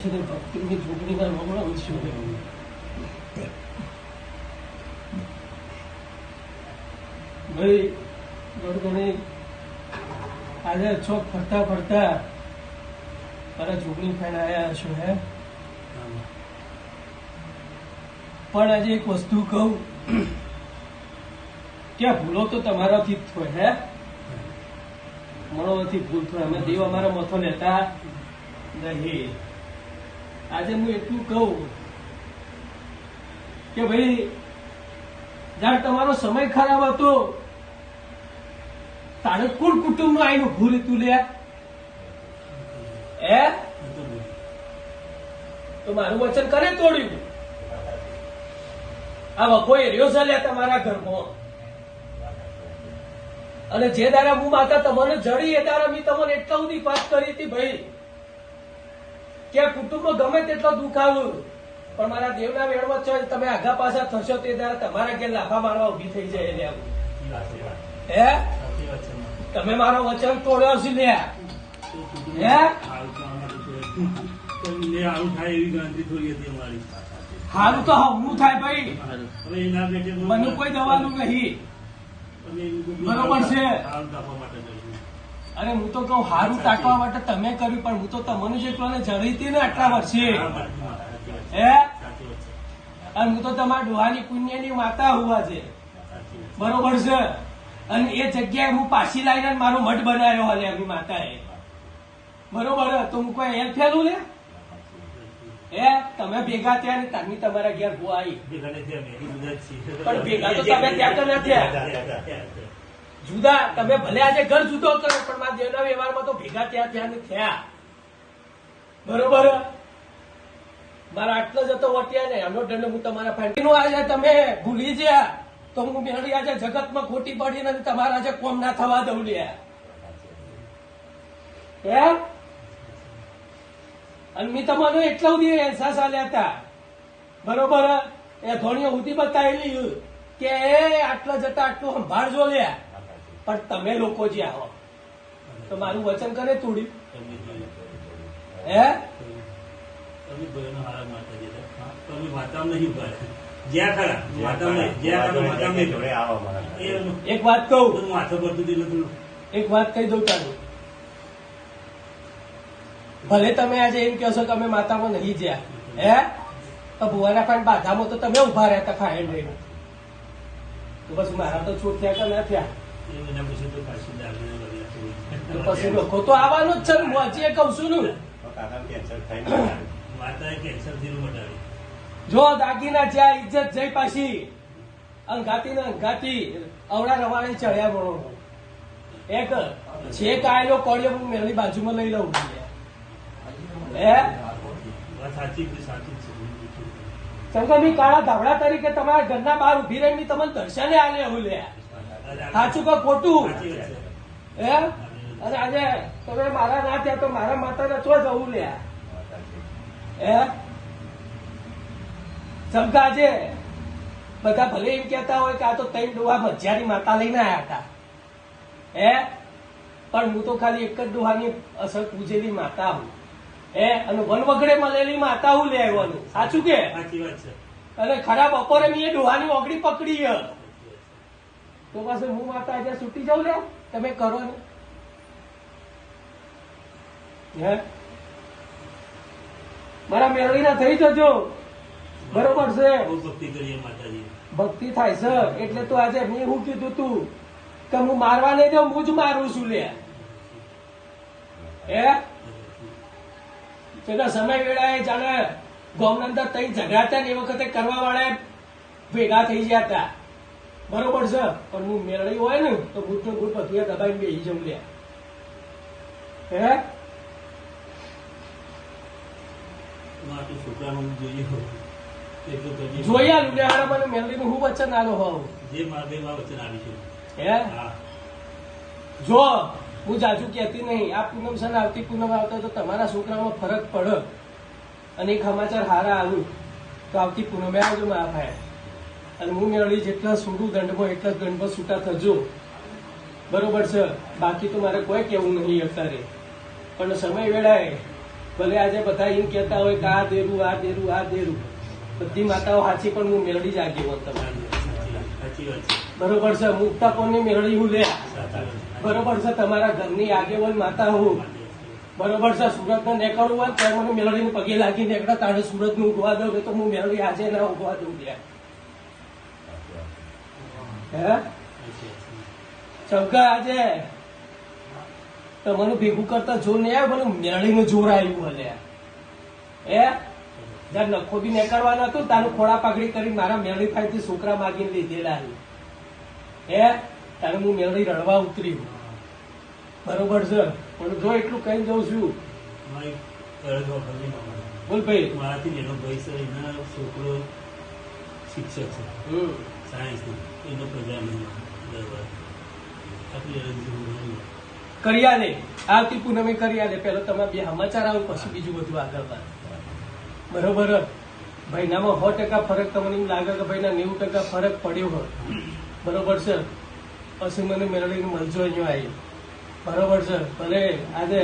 ભક્તિની ઝૂંપડીના રમણા ઉછ્યો ભાઈ ગણગણી આજે ચોક ફરતા ફરતા મારા ઝૂંપડી ખાઈને આવ્યા છો હે પણ આજે એક વસ્તુ કહું કે ભૂલો તો તમારાથી જ થાય હે મનોથી ભૂલ થાય અમે દેવ અમારા મથો લેતા નહીં આજે હું એટલું કહું કે ભાઈ, જ્યારે તમારો સમય ખરાબ હતો, તારે કુલ કુટુંબનું આઈને ઉભું રહેતું લે. એ તો મારું વચન કરે તોડ્યું. આ વખો એરિયો છે લે તમારા ઘરમાં. અને જે દારા હું માતા તમને જડી એ દારા મેં તમને એટલા સુધી વાત કરી હતી ભાઈ. કે આ ગમે તેટલો દુખાવું પણ મારા દેવના વેળમાં છો તમે આગા પાછા થશો તે દારા તમારા ઘેર લાફા મારવા ઊભી થઈ જાય એટલે આવું હે? તમે મારો વચન તોડ્યો છે લે હે? આવું થાય એવી ગણતરી થોડી હતી અમારી. હારું તો હમું થાય ભાઈ. મને કોઈ દવાનું નહીં. બરોબર છે. અરે હું તો કહું હારું તાકવા માટે તમે કર્યું પણ હું તો તમને જે એકલોને જડી હતી ને આટલા વર્ષે. હા. અને હું તો તમારા ડોહાની પુણ્યની માતા હોવા છે. બરોબર છે? અને એ જગ્યાએ હું પાછી લાવીને મારો મઠ બનાવ્યો હાલે એમની માતાએ. બરોબર તો હું કોઈ હેલ્પ ફેલું ને? એ તમે ભેગા થયા ને તારની તમારા ઘેર ભૂ આવી. પણ ભેગા તો તમે ત્યાં તો નથી. જુદા, તમે ભલે આજે ઘર જુદો કરો, પણ મારા દેવના વ્યવહારમાં તો ભેગા ત્યાં ત્યાં થયા. બરોબર? મારા આટલો જતો વટ્યા ને એમનો દંડ હું તમારા ફેન્ટીનો આજે તમે ભૂલી ગયા. તો હું મેળવી આજે જગતમાં ખોટી પડી ને તમારા આજે કોમ ના થવા દઉં લ્યા. અને મેં તમારો એટલા સુધી અહેસાસ આલ્યા હતા. બરોબર? એ ધોણીઓ સુધી બતાવેલી કે, એ આટલા જતા આટલું સંભાળજો લે પણ તમે લોકો જે આવો. તો મારું વચન કરે તોડ્યું હે? એક વાત કહું. એક વાત કહી દઉં તારું. ભલે તમે આજે એમ કહો છો કે અમે માતામાં નહીં જ્યાં. હે? તો ભુવાના પણ બાધામાં તો તમે ઊભા રહેતા ખાય લઈને. તો બસ મારા તો છૂટ થયા કે ના થયા? જ દાગીના જ્યાં ઇજ્જત જઈ પાછી અંગાતી ને અંગાતી અવડા રવાડે ચડ્યા મળો એક છે કાયલો કોળિયો હું મેળવી બાજુમાં લઈ લઉં. હે? સાચી સાચી જ કાળા ધાબળા તરીકે તમારા ઘરના બહાર ઊભી રહીને તમને દર્શને આલે હું લે સાચું કે ખોટું. હે? અને આજે તમે મારા ના થયા તો મારા માતાને છો જવું લે હે? ચમકા આજે બધા ભલે એમ કહેતા હોય કે આ તો ત્રણ ડોહા મજ્જાની માતા લઈને આવ્યા હતા. હે? પણ હું તો ખાલી એક જ ડોહાની અસર પૂજેલી માતા હું. હે? અને વન વગડે મળેલી માતા હું લે આવ્યાનું સાચું કે? સાચી વાત છે. અને ખરાબ બપોરે મેં એ ડોહાની ઓગળી પકડી હે. તો પાછું હું માતા આજે છૂટી જાઉં લે તમે કરો ને. હે? મારા મેળવીના થઈ જજો. બરોબર છે? ભક્તિ થાય છે. એટલે તો આજે મેં હું કીધું તું કે હું મારવા નહીં જાઉં હું જ મારું છું લે. હે? પેલા સમય વેળાએ જાણે ગોમનંદર તઈ ઝઘડાતા ને એ વખતે કરવા વાળા ભેગા થઈ ગયા હતા. બરોબર છે પણ હું મેળવી હોય ને તો બુટનું બુટ બધું દબાઈને બેસી જવું લે હે? છોકરાનું જોઈએ એટલું કરીએ. જોયા લુડે મને મેળવી હું વચન આલો હોઉં. જે માર બે માં વચન આવીશું હે? જો હું જાજુ કહેતી નહીં આ પૂનમ સન આવતી પૂનમ આવતા તો તમારા છોકરામાં ફરક પડે. અને એક સમાચાર હારા આવ્યું. તો આવતી પૂનમે આવજો મારા ભાઈ. અને હું મેળવી જેટલા છૂટું દંડમાં એટલા દંડમાં છૂટા થજો બરોબર છે? બાકી તો મારે કોઈ કેવું નહીં અત્યારે. પણ સમય વેળાએ ભલે આજે બધા એમ કહેતા હોય કે આ દેરું આ દેરું આ દેરું. બધી માતાઓ સાચી પણ હું મેળવી જ આગેવાન તમારી. સાચી છે. બરોબર છે? મુક્તા કોની મેળડી હું લે? બરોબર છે? તમારા ઘરની આગેવાન માતા હું. બરોબર છે? સુરત ને નીકળવું હોય ત્યારે મને મેળવીને પગે લાગી નીકળે તારે સુરતનું ઉગવા દઉં તો હું મેળડી આજે ના ઉગવા દઉં ત્યાં હે? ચૌકા આજે? તમારું ભેગું કરતા જોર નહીં આવ્યો મને મેળડીનું જોર આવ્યું હલે હે? જયારે નખો બી નીકળવાનો હતો તારું ખોળા પાકડી કરી મારા મેળડી પાસેથી છોકરા માગીને લીધેલા. હે? તારે હું મેળડી રડવા ઉતરી બરોબર છે? પણ જો એટલું કહી જઉં છું. બોલ ભાઈ. મારાથી એનો ભાઈ છે એના છોકરો શિક્ષક છે. સાયન્સનો એનો પ્રજા નહીં આટલી અરજ જેવું નહીં. કરી આલે આવતી પૂનમે કરિયાલે પેલો તમે બે સમાચાર આવું પછી બીજું બધું આગળ વાત. બરોબર ભાઈનામાં સો ટકા ફરક તમને એમ લાગે કે ભાઈના નેવું ટકા ફરક પડ્યો હોય. બરોબર છે. પછી મને મેળવીને મળજો અહીંયા આવી બરોબર છે. ભલે આજે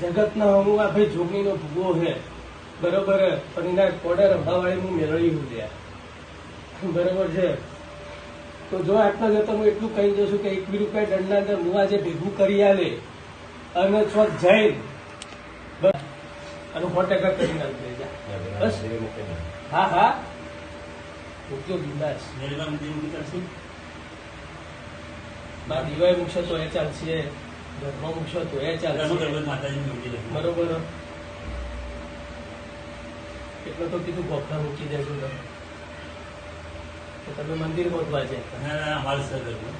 જગતનો હું આ ભાઈ જોગણીનો ભૂગો છે. બરોબર. પણ એના કોડર રંભાવાળી હું મેળવી હું ત્યાં બરોબર છે. તો જો આટલા જતો હું એટલું કહી દઉં છું કે એક બી રૂપિયા દંડના અંદર હું આજે ભેગું કરી આલે, અને ચોક જૈન અને સો ટકા કરી નાખી બસ. હા હા. મૂકજો બિંદાસ. બા દિવાય મૂકશો તો એ ચાલશે. ઘરમાં મૂકશો તો એ ચાલશે. બરોબર. એટલે તો કીધું ગોખા મૂકી દેજો તમે. તો તમે મંદિર ગોતવા છે? ના, ના, અમારું સર ઘરનું.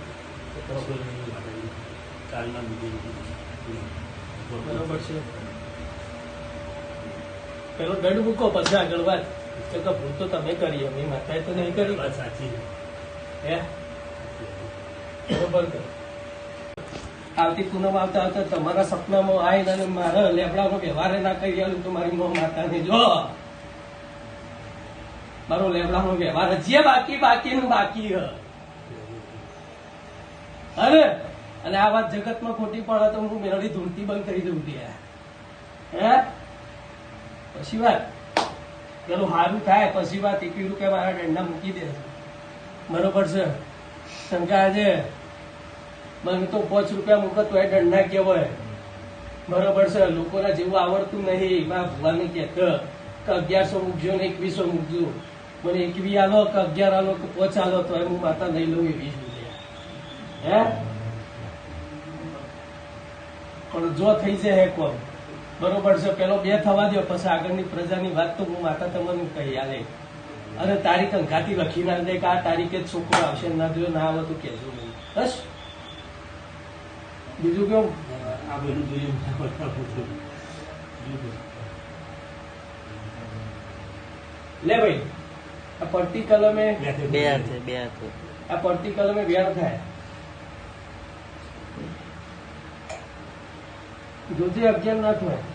ગોકુળની માતાજી. કાલના મંદિર બરોબર છે. પેલો દંડ મૂકો પછી આગળ વાત. કે ભૂલ તો તમે કરી અમે માતાએ તો નહીં કરી. વાત સાચી હે? બરોબર આવતી પૂનમ આવતા આવતા તમારા સપનામાં આવીને મારા લેબડાનો વ્યવહાર ના કરી આલું તો મારી મો માતાને જો. મારો લેવડાનો વ્યવહાર જે બાકી, બાકીનું બાકી અરે, અને આ વાત જગતમાં ખોટી પડે તો હું મેળવી ધૂળતી બંધ કરી દઉં હે? પછી વાત. પેલું સારું થાય, પછી વાત એકવી રૂપિયા મારા દંડા મૂકી દે. બરોબર છે? શંકા આજે મને તો પાંચ રૂપિયા મૂકો તો એ દંડા કહેવાય બરોબર છે? લોકોને જેવું આવડતું નહીં. એમાં ભગવાન કે કે અગિયારસો મૂકજો ને એકવીસો મૂકજો. મને એકવી આલો કે અગિયાર આલો કે પોચ આલો તો હું માતા નહીં લઉં એવી જ રૂપિયા હે? પણ જો થઈ જાય કોણ? બરોબર છે પેલો બે થવા દો પછી આગળની પ્રજાની વાત તો હું માતા તમને કહી આલે. અને તારીખ અંઘાતી લખી ના દે કે આ તારીખે જ છોકરો આવશે ના જો ના આવે તો કહેજો નહીં. બસ. બીજું કેવું? આ બધું જોઈએ લે ભાઈ. આ પડતી કલમે બે અર્થે બે અર્થે આ પડતી કલમે વ્યાર થાય. જોજે અગિયાર ના થાય.